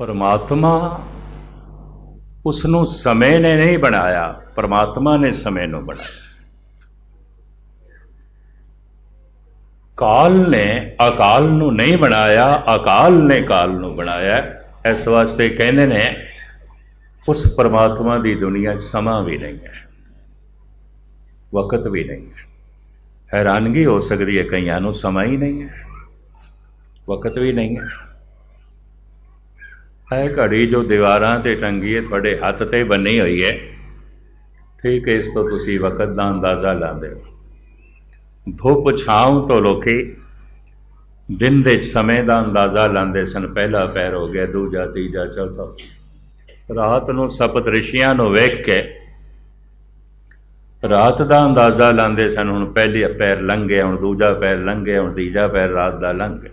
ਪਰਮਾਤਮਾ ਉਸ ਨੂੰ ਸਮੇਂ ਨੇ ਨਹੀਂ ਬਣਾਇਆ, ਪਰਮਾਤਮਾ ਨੇ ਸਮੇਂ ਨੂੰ ਬਣਾਇਆ। ਕਾਲ ਨੇ ਅਕਾਲ ਨੂੰ ਨਹੀਂ ਬਣਾਇਆ, ਅਕਾਲ ਨੇ ਕਾਲ ਨੂੰ ਬਣਾਇਆ। ਇਸ ਵਾਸਤੇ ਕਹਿੰਦੇ ਨੇ, ਉਸ ਪਰਮਾਤਮਾ ਦੀ ਦੁਨੀਆ 'ਚ ਸਮਾਂ ਵੀ ਨਹੀਂ ਹੈ, ਵਕਤ ਵੀ ਨਹੀਂ ਹੈ। ਹੈਰਾਨਗੀ ਹੋ ਸਕਦੀ ਹੈ ਕਈਆਂ ਨੂੰ, ਸਮਾਂ ਹੀ ਨਹੀਂ ਹੈ, ਵਕਤ ਵੀ ਨਹੀਂ ਹੈ। ਇਹ ਘੜੀ ਜੋ ਦੀਵਾਰਾਂ ਤੇ ਟੰਗੀ ਹੈ, ਤੁਹਾਡੇ ਹੱਥ ਤੇ ਬੰਨੀ ਹੋਈ ਹੈ। ਠੀਕ ਹੈ, ਇਸ ਤੋਂ ਤੁਸੀਂ ਵਕਤ ਦਾ ਅੰਦਾਜ਼ਾ ਲਾਉਂਦੇ ਹੋ। ਧੁੱਪ ਛਾਂ ਤੋਂ ਲੋਕੀ ਦਿਨ ਦੇ ਸਮੇਂ ਦਾ ਅੰਦਾਜ਼ਾ ਲਾਉਂਦੇ ਸਨ, ਪਹਿਲਾ ਪੈਰ ਹੋ ਗਿਆ, ਦੂਜਾ, ਤੀਜਾ, ਚੌਥਾ। ਰਾਤ ਨੂੰ ਸਪਤ ਰਿਸ਼ੀਆਂ ਨੂੰ ਵੇਖ ਕੇ ਰਾਤ ਦਾ ਅੰਦਾਜ਼ਾ ਲਾਉਂਦੇ ਸਨ, ਹੁਣ ਪਹਿਲੀ ਪੈਰ ਲੰਘ ਗਿਆ, ਹੁਣ ਦੂਜਾ ਪੈਰ ਲੰਘ ਗਿਆ, ਹੁਣ ਤੀਜਾ ਪੈਰ ਰਾਤ ਦਾ ਲੰਘ ਗਿਆ।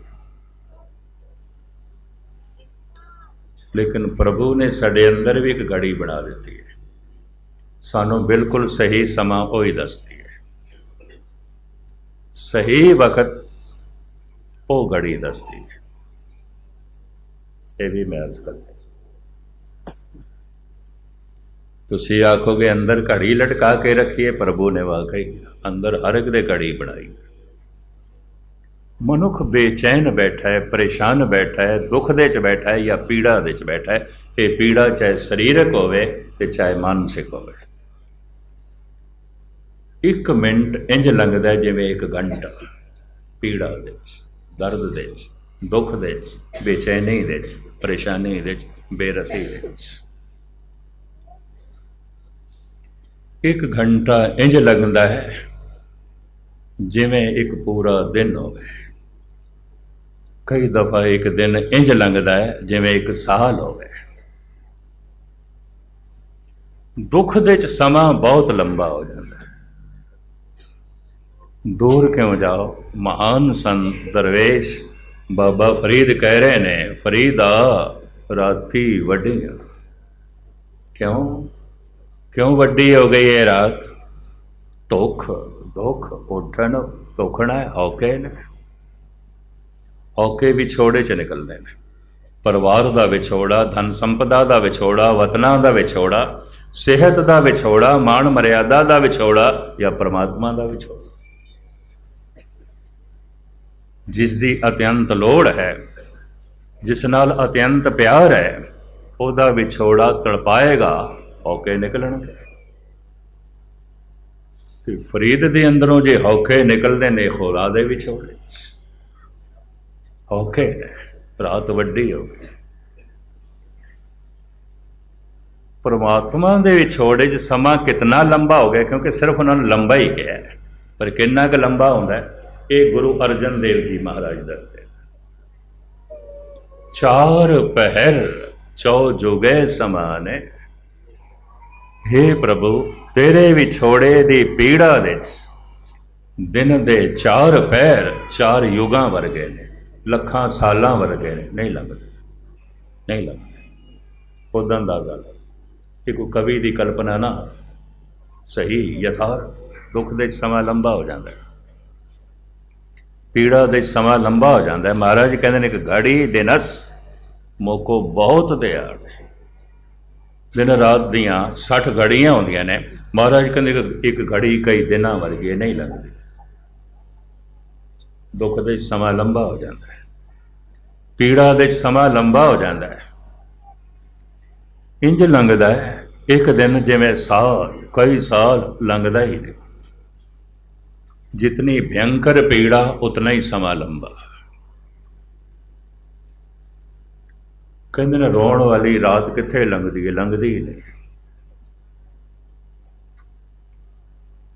ਲੇਕਿਨ ਪ੍ਰਭੂ ਨੇ ਸਾਡੇ ਅੰਦਰ ਵੀ ਇੱਕ ਘੜੀ ਬਣਾ ਦਿੱਤੀ ਹੈ ਸਾਨੂੰ ਬਿਲਕੁਲ ਸਹੀ ਸਮਾਂ ਉਹ ਹੀ ਦੱਸਦੀ ਹੈ ਸਹੀ ਵਕਤ ਉਹ ਘੜੀ ਦੱਸਦੀ ਹੈ ਇਹ ਵੀ ਮੈਂ ਅਰਜ਼ ਕਰਦਾ ਤੁਸੀਂ ਆਖੋਗੇ ਅੰਦਰ ਘੜੀ ਲਟਕਾ ਕੇ ਰੱਖੀਏ ਪ੍ਰਭੂ ਨੇ ਵਾਕਈ ਅੰਦਰ ਹਰ ਇੱਕ ਦੇ ਘੜੀ ਬਣਾਈ ਮਨੁੱਖ ਬੇਚੈਨ ਬੈਠਾ ਹੈ, ਪਰੇਸ਼ਾਨ ਬੈਠਾ ਹੈ, ਦੁੱਖ ਦੇ ਚ ਬੈਠਾ ਹੈ ਜਾਂ ਪੀੜਾ ਦੇ ਚ ਬੈਠਾ ਹੈ, ਇਹ ਪੀੜਾ ਚਾਹੇ ਸਰੀਰਕ ਹੋਵੇ ਤੇ ਚਾਹੇ ਮਾਨਸਿਕ ਹੋਵੇ। ਇੱਕ ਮਿੰਟ ਇੰਜ ਲੰਘਦਾ ਜਿਵੇਂ ਇੱਕ ਘੰਟਾ ਪੀੜਾ ਦੇ ਚ, ਦਰਦ ਦੇ ਚ, ਦੁੱਖ ਦੇ ਵਿੱਚ ਬੇਚੈਨੀ ਦੇ ਚ, ਪਰੇਸ਼ਾਨੀ ਦੇ ਚ, ਬੇਰਸੀ ਦੇ ਚ। ਇੱਕ ਘੰਟਾ ਇੰਜ ਲੱਗਦਾ ਹੈ ਜਿਵੇਂ ਇੱਕ ਪੂਰਾ ਦਿਨ ਹੋਵੇ। ਕਈ ਦਫਾ ਇੱਕ ਦਿਨ ਇੰਜ ਲੰਘਦਾ ਹੈ, ਜਿਵੇਂ ਇੱਕ ਸਾਲ ਹੋਵੇ ਦੁੱਖ ਦੇ ਚ ਸਮਾਂ ਬਹੁਤ ਲੰਬਾ ਹੋ ਜਾਂਦਾ ਦੂਰ ਕਿਉਂ ਜਾਓ? ਮਹਾਨ ਸੰਤ ਦਰਵੇਸ਼ ਬਾਬਾ ਫਰੀਦ ਕਹਿ ਰਹੇ ਨੇ, ਫਰੀਦਾ ਰਾਤੀ ਵੱਡੀ ਕਿਉਂ? ਕਿਉਂ ਵੱਡੀ ਹੋ ਗਈ ਇਹ ਰਾਤ? ਦੁੱਖ ਦੁੱਖ ਉਠਣ ਤੋਖਣਾ ਔਕੇ ਨੇ। ਔਕੇ ਵਿਛੋੜੇ ਚ ਨਿਕਲਦੇ ਨੇ। ਪਰਿਵਾਰ ਦਾ ਵਿਛੋੜਾ, ਧਨ ਸੰਪਦਾ ਦਾ ਵਿਛੋੜਾ, ਵਤਨਾਂ ਦਾ ਵਿਛੋੜਾ, ਸਿਹਤ ਦਾ ਵਿਛੋੜਾ, ਮਾਣ ਮਰਿਆਦਾ ਦਾ ਵਿਛੋੜਾ ਜਾਂ ਪਰਮਾਤਮਾ ਦਾ ਵਿਛੋੜਾ। ਜਿਸ ਦੀ ਅਤਿਅੰਤ ਲੋੜ ਹੈ, ਜਿਸ ਨਾਲ ਅਤਿਅੰਤ ਪਿਆਰ ਹੈ, ਉਹਦਾ ਵਿਛੋੜਾ ਤੜਪਾਏਗਾ, ਔਕੇ ਨਿਕਲਣਗੇ। ਤੇ ਫਰੀਦ ਦੇ ਅੰਦਰੋਂ ਜੇ ਔਖੇ ਨਿਕਲਦੇ ਨੇ, ਖੋਰਾ ਦੇ ਵਿਛੋੜੇ। ਹੌਕੇ ਰਾਤ ਵੱਡੀ ਹੋ ਗਈ। ਪਰਮਾਤਮਾ ਦੇ ਵਿਛੋੜੇ 'ਚ ਸਮਾਂ ਕਿੰਨਾ ਲੰਬਾ ਹੋ ਗਿਆ, ਕਿਉਂਕਿ ਸਿਰਫ ਉਹਨਾਂ ਨੂੰ ਲੰਬਾ ਹੀ ਕਿਹਾ ਪਰ ਕਿੰਨਾ ਕੁ ਲੰਬਾ ਹੁੰਦਾ ਇਹ ਗੁਰੂ ਅਰਜਨ ਦੇਵ ਜੀ ਮਹਾਰਾਜ ਦੱਸਦੇ ਚਾਰ ਪਹਿਰ ਚੌ ਜੁਗੇ ਸਮਾਨੇ। हे ਪ੍ਰਭੂ, ਤੇਰੇ ਵਿਛੋੜੇ ਦੀ ਪੀੜਾ ਵਿੱਚ ਦਿਨ ਦੇ ਚਾਰ ਪਹਿਰ ਚਾਰ ਯੁਗਾਂ ਵਰਗੇ ਨੇ। ਲੱਖਾਂ ਸਾਲਾਂ ਵਰਗੇ ਨੇ, ਨਹੀਂ ਲੱਗਦੇ। ਨਹੀਂ ਲੱਗਦੇ। ਉਦਾਂ ਦਾ ਗੱਲ ਇਹ ਕੋਈ ਕਵੀ ਦੀ ਕਲਪਨਾ ਨਾ ਸਹੀ ਯਥਾਰ ਦੁੱਖ ਦੇ ਸਮਾਂ ਲੰਬਾ ਹੋ ਜਾਂਦਾ ਹੈ। ਪੀੜਾ ਦੇ ਸਮਾਂ ਲੰਬਾ ਹੋ ਜਾਂਦਾ ਹੈ। ਮਹਾਰਾਜ ਕਹਿੰਦੇ ਨੇ ਕਿ ਘੜੀ ਦਿਨਸ ਮੋਕੋ ਬਹੁਤ ਦਿਆੜ ਦਿਨ ਰਾਤ ਦੀਆਂ 60 ਘੜੀਆਂ ਹੁੰਦੀਆਂ ਨੇ। ਮਹਾਰਾਜ ਕਹਿੰਦੇ ਕਿ ਇੱਕ ਘੜੀ ਕਈ ਦਿਨਾਂ ਵਰਗੀ ਨਹੀਂ ਲੱਗਦੀ। ਦੁੱਖ ਦੇ ਸਮਾਂ ਲੰਬਾ ਹੋ ਜਾਂਦਾ ਹੈ। ਪੀੜਾ ਦੇ ਸਮਾਂ ਲੰਬਾ ਹੋ ਜਾਂਦਾ ਹੈ। ਇੰਜ ਲੰਘਦਾ ਹੈ, ਇੱਕ ਦਿਨ ਜਿਵੇਂ ਸਾਲ, ਕਈ ਸਾਲ ਲੰਘਦਾ ਹੀ ਨਹੀਂ। ਜਿਤਨੀ ਭਿਆੰਕਰ ਪੀੜਾ, ਉਤਨਾ ਹੀ ਸਮਾਂ ਲੰਬਾ। ਕਹਿੰਦੇ ਨੇ, ਰੋਣ ਵਾਲੀ ਰਾਤ ਕਿੱਥੇ ਲੰਘਦੀ ਹੈ ਲੰਘਦੀ ਹੀ ਨਹੀਂ।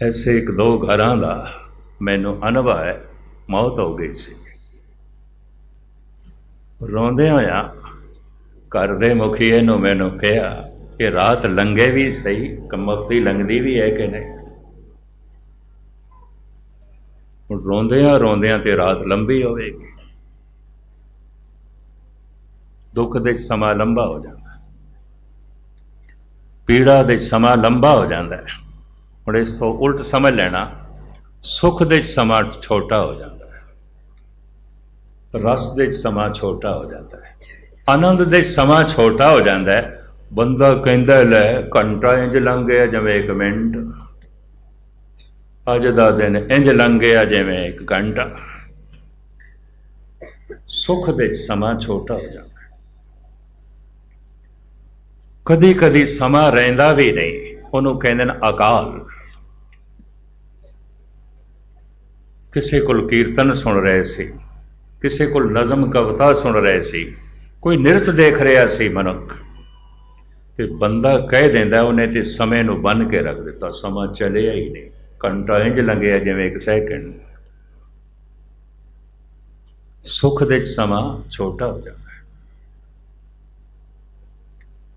ਐਸੇ ਇੱਕ ਦੋ ਘਰਾਂ ਦਾ ਮੈਨੂੰ ਅਨੁਭਵ ਹੈ। ਮੌਤ ਹੋ ਗਈ ਸੀ। ਰੋਂਦੇ ਹੋਇਆ ਘਰ ਦੇ ਮੁਖੀਏ ਨੂੰ ਮੈਨੂੰ ਕਿਹਾ ਕਿ ਰਾਤ ਲੰਘੇ ਵੀ ਸਹੀ, ਕਮਕਤੀ ਲੰਘਦੀ ਵੀ ਹੈ ਕਿ ਨਹੀਂ? ਹੁਣ ਰੋਂਦਿਆਂ ਰੋਂਦਿਆਂ ਤੇ ਰਾਤ ਲੰਬੀ ਹੋਵੇਗੀ। ਦੁੱਖ ਦੇ ਸਮਾਂ ਲੰਬਾ ਹੋ ਜਾਂਦਾ ਪੀੜਾ ਦੇ ਸਮਾਂ ਲੰਬਾ ਹੋ ਜਾਂਦਾ ਹੁਣ ਇਸ ਤੋਂ ਉਲਟ ਸਮਝ ਲੈਣਾ, ਸੁਖ ਦੇ ਸਮਾਂ ਛੋਟਾ ਹੋ ਜਾਂਦਾ ਰਸ ਦੇ ਸਮਾਂ ਛੋਟਾ ਹੋ ਜਾਂਦਾ ਹੈ। ਆਨੰਦ ਦੇ ਸਮਾਂ ਛੋਟਾ ਹੋ ਜਾਂਦਾ ਹੈ। ਬੰਦਾ ਕਹਿੰਦਾ, ਲੈ, ਘੰਟਾ ਇੰਜ ਲੰਘ ਗਿਆ ਜਿਵੇਂ ਇੱਕ ਮਿੰਟ। ਅੱਜ ਦਾ ਦਿਨ ਇੰਜ ਲੰਘ ਗਿਆ ਜਿਵੇਂ ਇੱਕ ਘੰਟਾ। ਸੁਖ ਦੇ ਸਮਾਂ ਛੋਟਾ ਹੋ ਜਾਂਦਾ ਕਦੀ ਕਦੀ ਸਮਾਂ ਰਹਿੰਦਾ ਵੀ ਨਹੀਂ। ਉਹਨੂੰ ਕਹਿੰਦੇ ਨੇ ਅਕਾਲ। ਕਿਸੇ ਕੋਲ ਕੀਰਤਨ ਸੁਣ ਰਹੇ ਸੀ। ਕਿਸੇ ਕੋਲ ਨਜ਼ਮ ਕਵਿਤਾ ਸੁਣ ਰਹੇ ਸੀ, ਕੋਈ ਨਿਰਤ ਦੇਖ ਰਿਹਾ ਸੀ ਮਨੁੱਖ। ਤੇ ਬੰਦਾ ਕਹਿ ਦਿੰਦਾ, ਉਹਨੇ ਤੇ ਸਮੇਂ ਨੂੰ ਬੰਨ ਕੇ ਰੱਖ ਦਿੱਤਾ। ਸਮਾਂ ਚੱਲਿਆ ਹੀ ਨਹੀਂ। ਘੰਟਾ ਇੰਜ ਲੰਘਿਆ ਜਿਵੇਂ ਇੱਕ ਸੈਕਿੰਡ ਸੁੱਖ ਦੇ ਸਮਾਂ ਛੋਟਾ ਹੋ ਜਾਂਦਾ ਹੈ।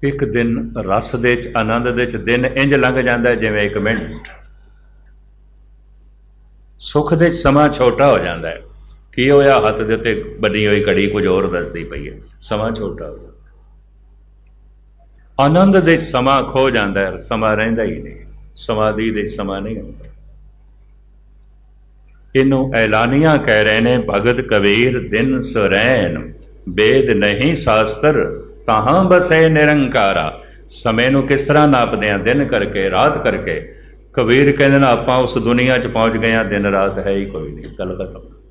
ਇੱਕ ਦਿਨ ਰਸ ਦੇ ਚ ਆਨੰਦ ਦੇ ਚ ਦਿਨ ਇੰਜ ਲੰਘ ਜਾਂਦਾ ਜਿਵੇਂ ਇੱਕ ਮਿੰਟ। ਸੁੱਖ ਦੇ ਸਮਾਂ ਛੋਟਾ ਹੋ ਜਾਂਦਾ ਹੈ। ਕੀ ਹੋਇਆ? ਹੱਥ ਦੇ ਉੱਤੇ ਬਣੀ ਹੋਈ ਘੜੀ ਕੁਝ ਹੋਰ ਦੱਸਦੀ ਪਈ ਹੈ। ਸਮਾਂ ਛੋਟਾ ਹੋ ਜਾਂਦਾ। ਆਨੰਦ ਦੇ ਸਮਾਂ ਖੋ ਜਾਂਦਾ ਹੈ, ਸਮਾਂ ਰਹਿੰਦਾ ਹੀ ਨਹੀਂ। ਸਮਾਧੀ ਦੇ ਸਮਾਂ ਨਹੀਂ ਹੁੰਦਾ। ਇਹਨੂੰ ਐਲਾਨੀਆਂ ਕਹਿ ਰਹੇ ਨੇ, ਭਗਤ ਕਬੀਰ, ਦਿਨ ਸੁਰੈਨ ਬੇਦ ਨਹੀਂ ਸ਼ਾਸਤਰ, ਤਾਹਾਂ ਬਸੇ ਨਿਰੰਕਾਰਾ। ਸਮੇਂ ਨੂੰ ਕਿਸ ਤਰ੍ਹਾਂ ਨਾਪਦੇ ਆ? ਦਿਨ ਕਰਕੇ, ਰਾਤ ਕਰਕੇ। ਕਬੀਰ ਕਹਿੰਦੇ ਨੇ, ਆਪਾਂ ਉਸ ਦੁਨੀਆ 'ਚ ਪਹੁੰਚ ਗਏ ਆ, ਦਿਨ ਰਾਤ ਹੈ ਹੀ ਕੋਈ ਨਹੀਂ। ਗੱਲ ਖਤਮ।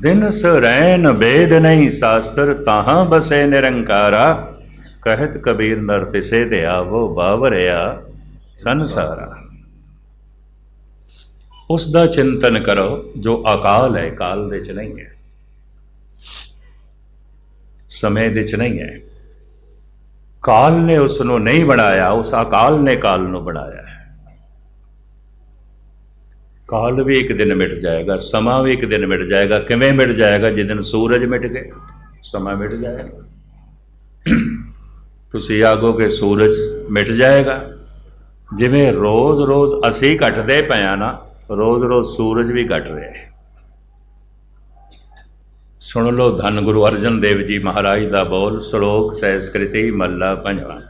ਦਿਨ ਸੁਰੈਨ ਬੇਦ ਨਹੀਂ ਸ਼ਾਸਤਰ, ਤਾਹਾਂ ਬਸੇ ਨਿਰੰਕਾਰਾ। ਕਹਿਤ ਕਬੀਰ ਨਰ ਤਿਸੇ ਤੇ ਆਵੋ ਬਾਵਰਿਆ ਸੰਸਾਰਾ। ਉਸ ਦਾ ਚਿੰਤਨ ਕਰੋ, ਜੋ ਅਕਾਲ ਹੈ, ਕਾਲ ਦੇ ਚ ਨਹੀਂ ਹੈ। ਸਮੇਂ ਦੇ ਚ ਨਹੀਂ ਹੈ। ਕਾਲ ਨੇ ਉਸ ਨੂੰ ਨਹੀਂ ਬਣਾਇਆ, ਉਸ ਅਕਾਲ ਨੇ ਕਾਲ ਨੂੰ ਬਣਾਇਆ ਕਾਲ ਵੀ ਇੱਕ ਦਿਨ ਮਿਟ ਜਾਏਗਾ, ਸਮਾਂ ਵੀ ਇੱਕ ਦਿਨ ਮਿਟ ਜਾਏਗਾ। ਕਿਵੇਂ ਮਿਟ ਜਾਏਗਾ? ਜਿਸ ਦਿਨ ਸੂਰਜ ਮਿਟ ਗਏ, ਸਮਾਂ ਮਿਟ ਜਾਏਗਾ। ਤੁਸੀਂ ਆਗੋਗੇ ਸੂਰਜ ਮਿਟ ਜਾਏਗਾ। ਜਿਵੇਂ ਰੋਜ਼-ਰੋਜ਼ ਅਸੀਂ ਘਟਦੇ ਪਿਆ ਨਾ, ਰੋਜ਼-ਰੋਜ਼ ਸੂਰਜ ਵੀ ਘਟ ਰਿਹਾ ਹੈ। ਸੁਣ ਲੋ ਧੰਨ ਗੁਰੂ ਅਰਜਨ ਦੇਵ ਜੀ ਮਹਾਰਾਜ ਦਾ ਬੋਲ, ਸ਼ਲੋਕ ਸੈਸਕ੍ਰਿਤੀ ਮੱਲਾ ਪੰਜਵਾ।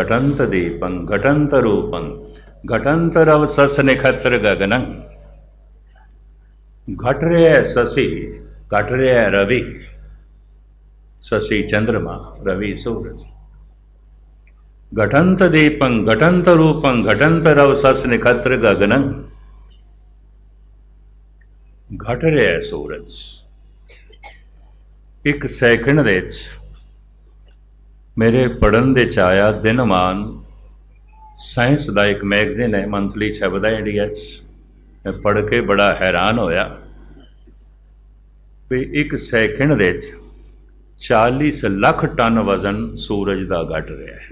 ਘਟੰਤ ਦੀਪੰ, ਘਟੰਤ ਰੂਪੰ, ਘਟੰਤ ਰਵ ਸਸ ਨਿਖਤਰ ਗਗਨੰ। ਘਟ ਰਿਹਾ ਸਸੀ ਘਟ ਰਿਹਾ ਰਵੀ ਸਸੀ ਚੰద్ਰਮਾ ਰਵੀ ਸੂਰਜ ਘਟੰਤ ਦੀਪੰ ਘਟੰਤ ਰੂਪੰ ਘਟੰਤ ਰਵ ਸਸ ਨਿਖਤਰ ਗਗਨੰ ਘਟ ਰਿਹਾ ਸੂਰਜ ਇੱਕ ਸੈਕਿੰਡ ਦੇ ਵਿੱਚ ਮੇਰੇ ਪੜਨ ਦੇ ਚ ਆਇਆ ਦਿਨਮਾਨ ਸਾਇੰਸ ਦਾ ਇੱਕ ਮੈਗਜ਼ੀਨ ਹੈ ਮੰਥਲੀ ਛਪਦਾ ਇੰਡੀਆ 'ਚ ਮੈਂ ਪੜ੍ਹ ਕੇ ਬੜਾ ਹੈਰਾਨ ਹੋਇਆ ਵੀ ਇੱਕ ਸੈਕਿੰਡ ਦੇ ਵਿੱਚ 40 ਲੱਖ ਟਨ ਵਜ਼ਨ ਸੂਰਜ ਦਾ ਘਟ ਰਿਹਾ ਹੈ।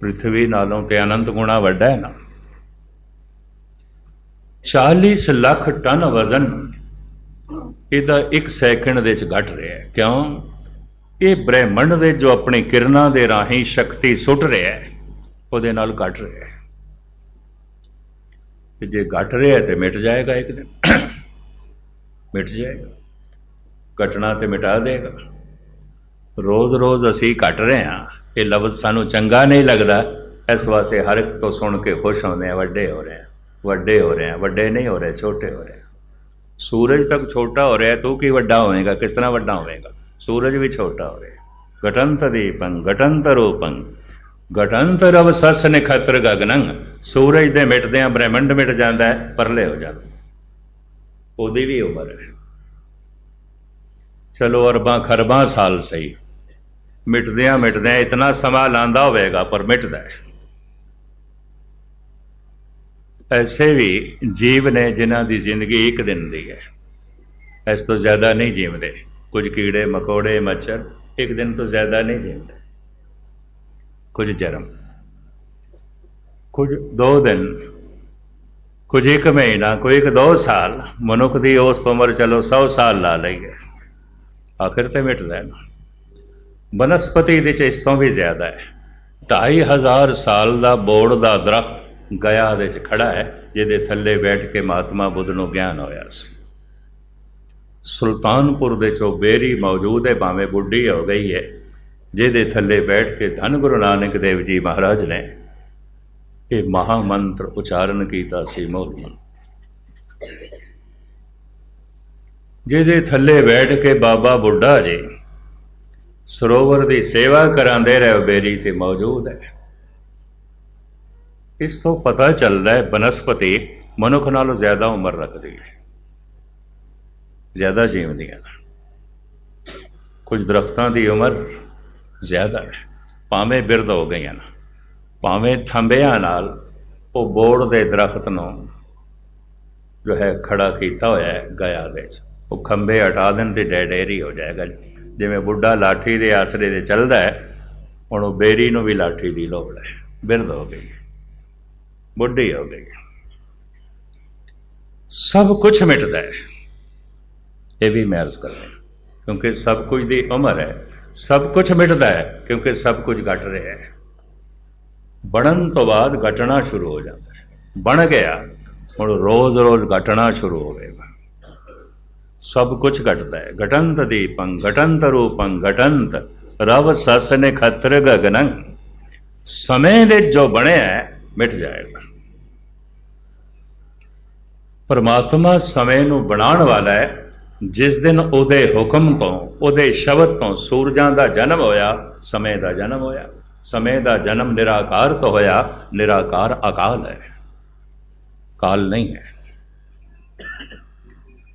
ਪ੍ਰithvi ਨਾਲੋਂ ਤੇ ਅਨੰਤ ਗੁਣਾ ਵੱਡਾ ਹੈ ਨਾ। 40 ਲੱਖ ਟਨ ਵਜ਼ਨ ਇਹਦਾ ਇੱਕ ਸੈਕਿੰਡ ਦੇ ਵਿੱਚ ਘਟ ਰਿਹਾ ਹੈ। ਕਿਉਂ? ਇਹ ਬ੍ਰਹਿਮੰਡ ਦੇ ਜੋ ਆਪਣੀ ਕਿਰਨਾਂ ਦੇ ਰਾਹੀਂ ਸ਼ਕਤੀ ਸੁੱਟ ਰਿਹਾ ਹੈ, ਉਹਦੇ ਨਾਲ ਘਟ ਰਿਹਾ ਹੈ। ਕਿ ਜੇ ਘਟ ਰਿਹਾ ਤੇ ਮਿਟ ਜਾਏਗਾ ਇੱਕ ਦਿਨ। ਮਿਟ ਜਾਏਗਾ। ਘਟਣਾ ਤੇ ਮਿਟਾ ਦੇਗਾ। ਰੋਜ਼-ਰੋਜ਼ ਅਸੀਂ ਘਟ ਰਹੇ ਹਾਂ। ਇਹ ਲਫ਼ਜ਼ ਸਾਨੂੰ ਚੰਗਾ ਨਹੀਂ ਲੱਗਦਾ। ਇਸ ਵਾਸਤੇ ਹਰ ਇੱਕ ਤੋਂ ਸੁਣ ਕੇ ਖੁਸ਼ ਹੁੰਦੇ ਆ ਵੱਡੇ ਹੋ ਰਹੇ ਆ ਵੱਡੇ ਹੋ ਰਹੇ ਆ ਵੱਡੇ ਨਹੀਂ ਹੋ ਰਹੇ, ਛੋਟੇ ਹੋ ਰਹੇ ਸੂਰਜ ਤੱਕ ਛੋਟਾ ਹੋ ਰਿਹਾ ਤੂੰ ਕੀ ਵੱਡਾ ਹੋਵੇਂਗਾ? ਕਿਸ ਤਰ੍ਹਾਂ ਵੱਡਾ ਹੋਵੇਂਗਾ? ਸੂਰਜ ਵੀ ਛੋਟਾ ਹੋ ਰਿਹਾ ਘਟੰਤ ਦੀਪੰ, ਘਟੰਤ ਰੂਪੰ। ਘਟੰਤ ਰਵ ਸਸ ਨਿਖਤਰ ਗਗਨੰ, ਸੂਰਜ ਦੇ ਮਿਟਦਿਆਂ ਬ੍ਰਹਿਮੰਡ ਮਿਟ ਜਾਂਦਾ ਹੈ, ਪਰਲੇ ਹੋ ਜਾਂਦਾ ਉਹਦੀ ਵੀ ਉਮਰ ਹੈ। ਚਲੋ ਅਰਬਾਂ ਖਰਬਾਂ ਸਾਲ ਸਹੀ। ਮਿਟਦਿਆਂ ਮਿਟਦਿਆਂ ਇਤਨਾ ਸਮਾਂ ਲਾਂਦਾ ਹੋਵੇਗਾ, ਪਰ ਮਿਟਦਾ ਹੈ। ਐਸੇ ਵੀ ਜੀਵ ਨੇ ਜਿਨ੍ਹਾਂ ਦੀ ਜ਼ਿੰਦਗੀ ਇੱਕ ਦਿਨ ਦੀ ਹੈ। ਇਸ ਤੋਂ ਜ਼ਿਆਦਾ ਨਹੀਂ ਜੀਵਦੇ। ਕੁਝ ਕੀੜੇ, ਮਕੌੜੇ, ਮੱਛਰ ਇੱਕ ਦਿਨ ਤੋਂ ਜ਼ਿਆਦਾ ਨਹੀਂ ਜੀਵਦੇ। ਕੁਝ ਜਨਮ। ਕੁਝ ਦੋ ਦਿਨ, ਕੁਝ ਇੱਕ ਮਹੀਨਾ ਕੋਈ ਇੱਕ ਦੋ ਸਾਲ, ਮਨੁੱਖ ਦੀ ਉਸ ਉਮਰ ਚਲੋ 100 ਸਾਲ ਲਾ ਲਈਏ। ਆਖਿਰ ਤੇ ਮਿਟ ਜਾਣਾ ਬਨਸਪਤੀ ਦੇ ਚ ਇਸ ਤੋਂ ਵੀ ਜ਼ਿਆਦਾ ਹੈ। 2500 ਸਾਲ ਦਾ ਬੋੜ ਦਾ ਦਰਖਤ ਗਿਆ ਦੇ ਚ ਖੜਾ ਹੈ, ਜਿਹਦੇ ਥੱਲੇ ਬੈਠ ਕੇ ਮਹਾਤਮਾ ਬੁੱਧ ਨੂੰ ਗਿਆਨ ਹੋਇਆ ਸੀ। ਸੁਲਤਾਨਪੁਰ ਦੇ ਚੋ ਬੇਰੀ ਮੌਜੂਦ ਹੈ, ਭਾਵੇਂ ਬੁੱਢੀ ਹੋ ਗਈ ਹੈ। ਜਿਹਦੇ ਥੱਲੇ ਬੈਠ ਕੇ ਧੰਨ ਗੁਰੂ ਨਾਨਕ ਦੇਵ ਜੀ ਮਹਾਰਾਜ ਨੇ ਇਹ ਮਹਾ ਮੰਤਰ ਉਚਾਰਨ ਕੀਤਾ ਸੀ ਮੋਲ ਜਿਹਦੇ ਥੱਲੇ ਬੈਠ ਕੇ ਬਾਬਾ ਬੁੱਢਾ ਜੀ ਸਰੋਵਰ ਦੀ ਸੇਵਾ ਕਰਾਂਦੇ ਰਹੇ ਬੇਰੀ ਤੇ ਮੌਜੂਦ ਹੈ। ਇਸ ਤੋਂ ਪਤਾ ਚੱਲਦਾ ਹੈ ਬਨਸਪਤੀ ਮਨੁੱਖ ਨਾਲੋਂ ਜ਼ਿਆਦਾ ਉਮਰ ਰੱਖਦੀ ਹੈ। ਜ਼ਿਆਦਾ ਜੀਵਦੀਆਂ ਕੁਝ ਦਰਖਤਾਂ ਦੀ ਉਮਰ ਜ਼ਿਆਦਾ ਹੈ ਭਾਵੇਂ ਬਿਰਦ ਹੋ ਗਈਆਂ ਨਾ, ਭਾਵੇਂ ਥੰਬਿਆਂ ਨਾਲ ਉਹ ਬੋੜ ਦੇ ਦਰਖਤ ਨੂੰ ਜੋ ਹੈ ਖੜਾ ਕੀਤਾ ਹੋਇਆ ਹੈ ਗਿਆ ਦੇ ਉਹ ਖੰਬੇ ਹਟਾ ਦੇਣ ਤੇ ਡੈਡੇਰੀ ਹੋ ਜਾਏਗਾ ਜਿਵੇਂ ਬੁੱਢਾ ਲਾਠੀ ਦੇ ਆਸਰੇ ਤੇ ਚੱਲਦਾ ਹੈ, ਹੁਣ ਉਹ ਬੇਰੀ ਨੂੰ ਵੀ ਲਾਠੀ ਦੀ ਲੋੜ ਹੈ। ਬਿਰਧ ਹੋ ਗਈ ਬੁੱਢੀ ਹੋ ਗਈ ਸਭ ਕੁਝ ਮਿਟਦਾ ਹੈ। ਇਹ ਵੀ ਮੈਂ ਅਰਜ਼ ਕਰਦਾ ਕਿਉਂਕਿ ਸਭ ਕੁਝ ਦੀ ਉਮਰ ਹੈ। ਸਭ ਕੁਝ ਮਿਟਦਾ ਹੈ, ਕਿਉਂਕਿ ਸਭ ਕੁਝ ਘਟ ਰਿਹਾ ਹੈ। ਬਣਨ ਤੋਂ ਬਾਅਦ ਘਟਣਾ ਸ਼ੁਰੂ ਹੋ ਜਾਂਦਾ ਹੈ। ਬਣ ਗਿਆ, ਹੁਣ ਰੋਜ਼-ਰੋਜ਼ ਘਟਣਾ ਸ਼ੁਰੂ ਹੋਵੇਗਾ ਸਭ ਕੁਝ ਘਟਦਾ ਹੈ। ਘਟੰਤ ਦੀਪੰ, ਘਟੰਤ ਰੂਪੰ, ਘਟੰਤ। ਰਵ ਸਸ ਨੇ ਖਤਰ ਗਗਨੰ। ਸਮੇਂ ਦੇ ਜੋ ਬਣਿਆ ਮਿਟ ਜਾਏਗਾ। ਪਰਮਾਤਮਾ ਸਮੇਂ ਨੂੰ ਬਣਾਉਣ ਵਾਲਾ ਹੈ ਜਿਸ ਦਿਨ ਉਹਦੇ ਹੁਕਮ ਤੋਂ, ਉਹਦੇ ਸ਼ਬਦ ਤੋਂ ਸੂਰਜਾਂ ਦਾ ਜਨਮ ਹੋਇਆ, ਸਮੇਂ ਦਾ ਜਨਮ ਹੋਇਆ। ਸਮੇਂ ਦਾ ਜਨਮ ਨਿਰਾਕਾਰ ਤੋਂ ਹੋਇਆ, ਨਿਰਾਕਾਰ ਅਕਾਲ ਹੈ। ਕਾਲ ਨਹੀਂ ਹੈ।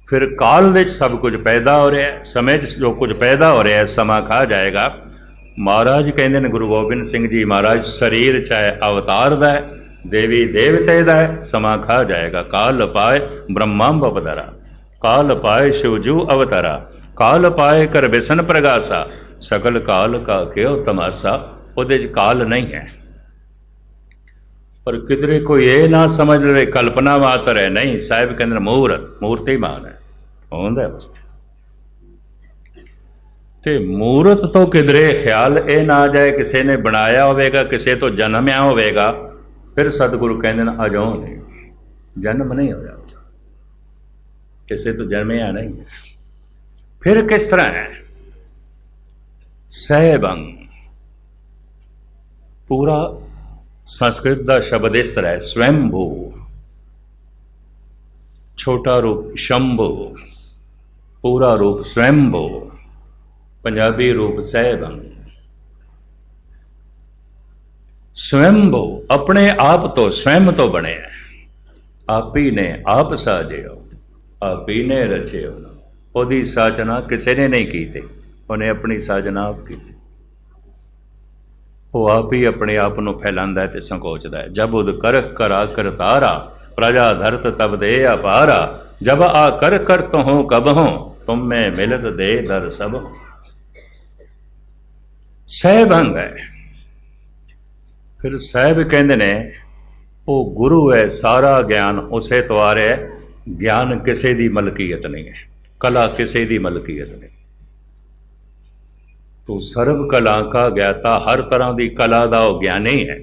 ਫਿਰ ਕਾਲ ਵਿੱਚ ਸਭ ਕੁਝ ਪੈਦਾ ਹੋ ਰਿਹਾ ਹੈ। ਸਮੇਂ 'ਚ ਜੋ ਕੁਝ ਪੈਦਾ ਹੋ ਰਿਹਾ ਸਮਾਂ ਖਾ ਜਾਏਗਾ। ਮਹਾਰਾਜ ਕਹਿੰਦੇ ਨੇ, ਗੁਰੂ ਗੋਬਿੰਦ ਸਿੰਘ ਜੀ ਮਹਾਰਾਜ, ਸਰੀਰ ਚਾਹੇ ਅਵਤਾਰ ਦਾ ਹੈ, ਦੇਵੀ ਦੇਵਤੇ ਦਾ ਹੈ, ਸਮਾਂ ਖਾ ਜਾਏਗਾ। ਕਾਲ ਪਾਏ ਬ੍ਰਹਮਾ ਬਪਦਰਾ ਕਾਲ ਪਾਏ ਸ਼ਿਵਜੂ ਅਵਤਾਰਾ, ਕਾਲ ਪਾਏ ਕਰ ਬਿਸਨ ਪ੍ਰਗਾਸਾ ਸਕਲ ਕਾਲ ਕਾ ਕਿਉ ਤਮਾਸਾ, ਉਹਦੇ 'ਚ ਕਾਲ ਨਹੀਂ ਹੈ। ਪਰ ਕਿਧਰੇ ਕੋਈ ਇਹ ਨਾ ਸਮਝ ਲਵੇ, ਕਲਪਨਾ ਮਾਤਰ ਹੈ, ਨਹੀਂ, ਸਾਹਿਬ ਕਹਿੰਦੇ ਮੂਰਤ ਮੂਰਤੀ ਮਾਨ ਹੈ। ਹੁੰਦਾ ਬਸ ਤੇ ਮੂਰਤ ਤੋਂ ਕਿਧਰੇ ਖਿਆਲ ਇਹ ਨਾ ਜਾਏ, ਕਿਸੇ ਨੇ ਬਣਾਇਆ ਹੋਵੇਗਾ, ਕਿਸੇ ਤੋਂ ਜਨਮਿਆ ਹੋਵੇਗਾ, ਫਿਰ ਸਤਿਗੁਰੂ ਕਹਿੰਦੇ ਨੇ, ਅਜੋ ਨਹੀਂ, ਜਨਮ ਨਹੀਂ ਹੋਇਆ। ਕਿਸੇ ਤੋਂ ਜਨਮਿਆ ਨਹੀਂ। ਫਿਰ ਕਿਸ ਤਰ੍ਹਾਂ ਹੈ? ਸਹਿਬੰ। ਪੂਰਾ ਸੰਸਕ੍ਰਿਤ ਦਾ ਸ਼ਬਦ ਇਸ ਤਰ੍ਹਾਂ ਹੈ, ਸਵੈੰਭੂ। ਛੋਟਾ ਰੂਪ ਸ਼ੰਭੂ। ਪੂਰਾ ਰੂਪ ਸਵੈੰਭੂ। ਪੰਜਾਬੀ ਰੂਪ ਸਹਿਬੰ। ਸਵੈੰਭੂ ਆਪਣੇ ਆਪ ਤੋਂ ਸਵੈਮ ਤੋਂ ਬਣਿਆ। ਹੀ ਨੇ ਆਪ ਸਾਜਿਓ। ਆਪੀ ਨੇ ਰਚਿਓ ਉਹਦੀ ਸਾਜਨਾ ਕਿਸੇ ਨੇ ਨਹੀਂ ਕੀਤੀ। ਉਹਨੇ ਆਪਣੀ ਸਾਜਨਾ ਆਪ ਕੀਤੀ। ਉਹ ਆਪ ਹੀ ਆਪਣੇ ਆਪ ਨੂੰ ਫੈਲਾਉਂਦਾ ਤੇ ਸੰਕੋਚਦਾ ਹੈ। ਜਬ ਉਦ ਕਰ ਕਰਾ ਕਰਤਾਰਾ, ਪ੍ਰਜਾ ਧਰਤ ਤਬ ਦੇ ਅਪਾਰਾ। ਜਬ ਆ ਕਰ ਕਰ ਤੋ ਕਬ ਹੋ, ਤੁਮ ਮੈਂ ਮਿਲਤ ਦੇ ਦਰ ਸਭ ਸਹਿਬੰਗ ਹੈ। ਫਿਰ ਸਾਹਿਬ ਕਹਿੰਦੇ ਨੇ, ਉਹ ਗੁਰੂ ਹੈ, ਸਾਰਾ ਗਿਆਨ ਉਸੇ ਤੋਂ ਆ ਰਿਹਾ ਗਿਆਨ ਕਿਸੇ ਦੀ ਮਲਕੀਅਤ ਨਹੀਂ ਹੈ, ਕਲਾ ਕਿਸੇ ਦੀ ਮਲਕੀਅਤ ਨਹੀਂ। ਤੋ ਸਰਬ ਕਲਾ ਕਾ ਗਿਆਤਾ, ਹਰ ਤਰ੍ਹਾਂ ਦੀ ਕਲਾ ਦਾ ਉਹ ਗਿਆਨੀ ਹੈ।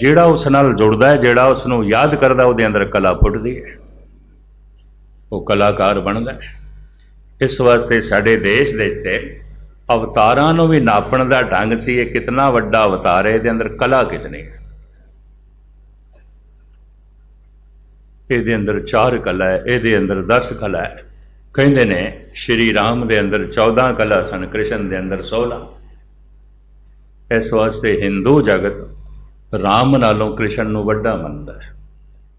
ਜਿਹੜਾ ਉਸ ਨਾਲ ਜੁੜਦਾ ਹੈ, ਜਿਹੜਾ ਉਸ ਨੂੰ ਯਾਦ ਕਰਦਾ, ਉਹਦੇ ਅੰਦਰ ਕਲਾ ਫੁੱਟਦੀ ਹੈ। ਉਹ ਕਲਾਕਾਰ ਬਣਦਾ ਹੈ। ਇਸ ਵਾਸਤੇ ਸਾਡੇ ਦੇਸ਼ ਦੇ ਉੱਤੇ ਅਵਤਾਰਾਂ ਨੂੰ ਵੀ ਨਾਪਣ ਦਾ ਢੰਗ ਸੀ, ਇਹ ਕਿੰਨਾ ਵੱਡਾ ਅਵਤਾਰ ਹੈ, ਇਹਦੇ ਅੰਦਰ ਕਲਾ ਕਿਤਨੀ ਹੈ। ਇਹਦੇ ਅੰਦਰ ਚਾਰ ਕਲਾ ਹੈ, ਇਹਦੇ ਅੰਦਰ 10 ਕਲਾ ਹੈ। ਕਹਿੰਦੇ ਨੇ, ਸ਼੍ਰੀ ਰਾਮ ਦੇ ਅੰਦਰ 14 ਕਲਾ ਸਨ, ਕ੍ਰਿਸ਼ਨ ਦੇ ਅੰਦਰ 16 ਇਸ ਵਾਸਤੇ ਹਿੰਦੂ ਜਗਤ ਰਾਮ ਨਾਲੋਂ ਕ੍ਰਿਸ਼ਨ ਨੂੰ ਵੱਡਾ ਮੰਨਦਾ ਹੈ।